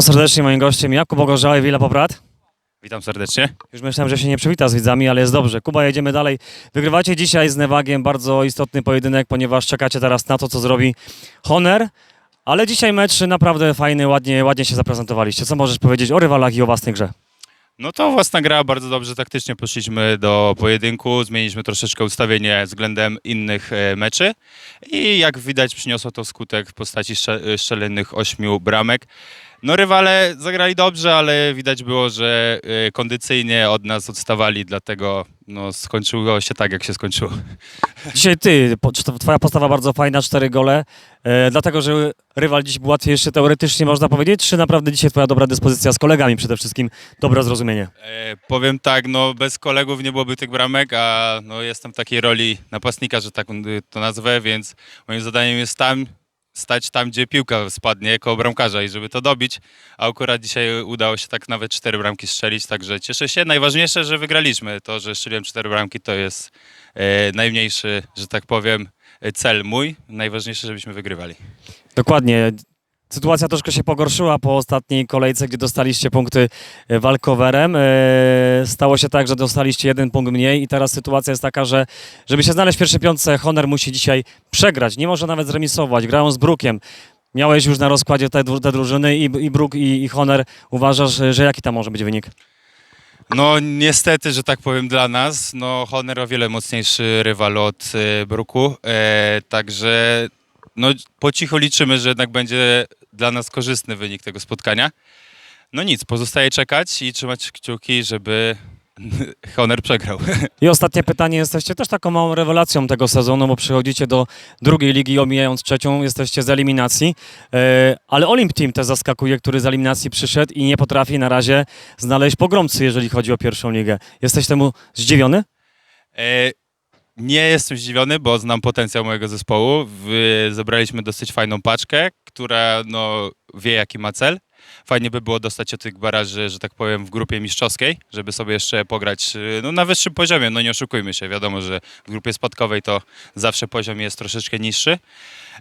Serdecznie moim gościem Jakub Ogorzały, Willa Poprat. Witam serdecznie. Już myślałem, że się nie przywita z widzami, ale jest dobrze. Kuba, jedziemy dalej. Wygrywacie dzisiaj z Nevagiem bardzo istotny pojedynek, ponieważ czekacie teraz na to, co zrobi Honor. Ale dzisiaj mecz naprawdę fajny, ładnie, ładnie się zaprezentowaliście. Co możesz powiedzieć o rywalach i o własnej grze? No to własna gra, bardzo dobrze taktycznie poszliśmy do pojedynku, zmieniliśmy troszeczkę ustawienie względem innych e, meczy i jak widać przyniosło to skutek w postaci strze- strzelonych ośmiu bramek. No rywale zagrali dobrze, ale widać było, że e, kondycyjnie od nas odstawali, dlatego no, skończyło się tak, jak się skończyło. Dzisiaj ty, po- czy to twoja postawa bardzo fajna, cztery gole, e, dlatego że rywal dziś był łatwiejszy teoretycznie, można powiedzieć, czy naprawdę dzisiaj twoja dobra dyspozycja z kolegami przede wszystkim, dobre zrozumienie? E, powiem tak, no bez kolegów nie byłoby tych bramek, a no jestem w takiej roli napastnika, że tak y, to nazwę, więc moim zadaniem jest tam, stać tam, gdzie piłka spadnie koło bramkarza i żeby to dobić, a akurat dzisiaj udało się tak nawet cztery bramki strzelić, także cieszę się. Najważniejsze, że wygraliśmy. To, że strzeliłem cztery bramki, to jest e, najmniejszy, że tak powiem, cel mój. Najważniejsze, żebyśmy wygrywali. Dokładnie. Sytuacja troszkę się pogorszyła po ostatniej kolejce, gdzie dostaliście punkty e, walkowerem. E, Stało się tak, że dostaliście jeden punkt mniej i teraz sytuacja jest taka, że żeby się znaleźć w pierwszej piątce, Honor musi dzisiaj przegrać. Nie może nawet zremisować. Grają z Brukiem. Miałeś już na rozkładzie te, te drużyny i, i Brook i, i Honor. Uważasz, że jaki tam może być wynik? No niestety, że tak powiem dla nas, no Honor o wiele mocniejszy rywal od e, Bruku, e, także no po cichu liczymy, że jednak będzie dla nas korzystny wynik tego spotkania. No nic, pozostaje czekać i trzymać kciuki, żeby Honor przegrał. I ostatnie pytanie. Jesteście też taką małą rewelacją tego sezonu, bo przychodzicie do drugiej ligi, omijając trzecią, jesteście z eliminacji. E, ale Olymp Team też zaskakuje, który z eliminacji przyszedł i nie potrafi na razie znaleźć pogromcy, jeżeli chodzi o pierwszą ligę. Jesteś temu zdziwiony? E, nie jestem zdziwiony, bo znam potencjał mojego zespołu. Wy- Zebraliśmy dosyć fajną paczkę, która no, wie jaki ma cel. Fajnie by było dostać od tych baraży, że tak powiem, w grupie mistrzowskiej, żeby sobie jeszcze pograć y, no, na wyższym poziomie. No nie oszukujmy się, wiadomo, że w grupie spadkowej to zawsze poziom jest troszeczkę niższy.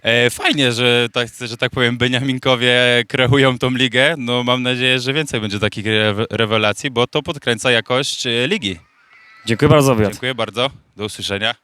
E, Fajnie, że tak, że tak powiem, Beniaminkowie kreują tą ligę. No mam nadzieję, że więcej będzie takich rewe- rewelacji, bo to podkręca jakość e, ligi. Dziękuję bardzo za wywiad. Dziękuję bardzo. Do usłyszenia.